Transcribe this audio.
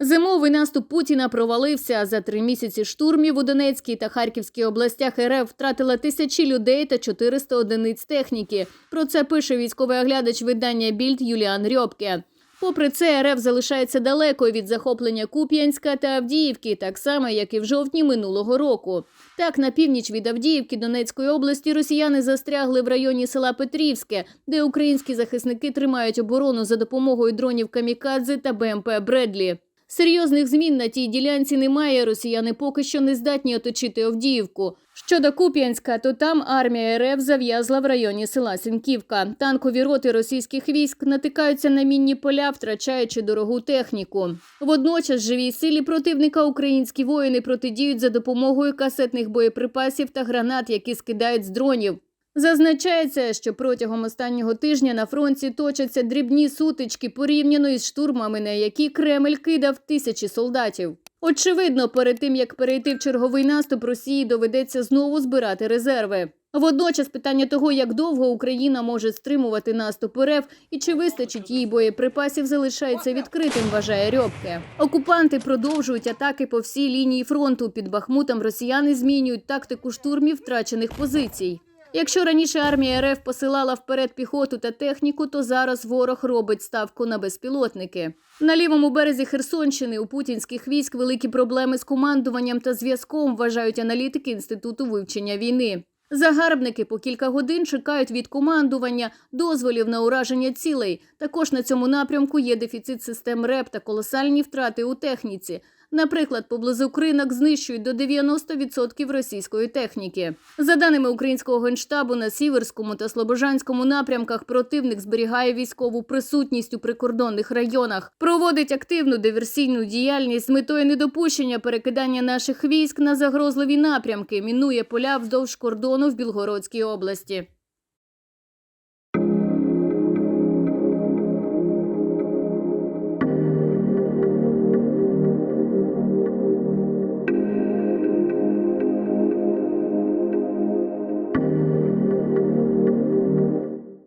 Зимовий наступ Путіна провалився. За три місяці штурмів у Донецькій та Харківській областях РФ втратила тисячі людей та 400 одиниць техніки. Про це пише військовий оглядач видання Більд Юліан Рьобке. Попри це, РФ залишається далеко від захоплення Куп'янська та Авдіївки, так само як і в жовтні минулого року. Так, на північ від Авдіївки Донецької області росіяни застрягли в районі села Петрівське, де українські захисники тримають оборону за допомогою дронів Камікадзе та БМП Бредлі. Серйозних змін на тій ділянці немає. Росіяни поки що не здатні оточити Авдіївку. Щодо Куп'янська, то там армія РФ зав'язла в районі села Сінківка. Танкові роти російських військ натикаються на мінні поля, втрачаючи дорогу техніку. Водночас живій силі противника українські воїни протидіють за допомогою касетних боєприпасів та гранат, які скидають з дронів. Зазначається, що протягом останнього тижня на фронті точаться дрібні сутички порівняно із штурмами, на які Кремль кидав тисячі солдатів. Очевидно, перед тим як перейти в черговий наступ, Росії доведеться знову збирати резерви. Водночас питання того, як довго Україна може стримувати наступ РФ і чи вистачить їй боєприпасів, залишається відкритим, вважає Рьобке. Окупанти продовжують атаки по всій лінії фронту. Під Бахмутом росіяни змінюють тактику штурмів втрачених позицій. Якщо раніше армія РФ посилала вперед піхоту та техніку, то зараз ворог робить ставку на безпілотники. На лівому березі Херсонщини у путінських військ великі проблеми з командуванням та зв'язком, вважають аналітики інституту вивчення війни. Загарбники по кілька годин чекають від командування дозволів на ураження цілей. Також на цьому напрямку є дефіцит систем РЕП та колосальні втрати у техніці. Наприклад, поблизу кринок знищують до 90% російської техніки. За даними українського генштабу, на Сіверському та Слобожанському напрямках противник зберігає військову присутність у прикордонних районах, проводить активну диверсійну діяльність з метою недопущення перекидання наших військ на загрозливі напрямки, мінує поля вздовж кордону в Білгородській області.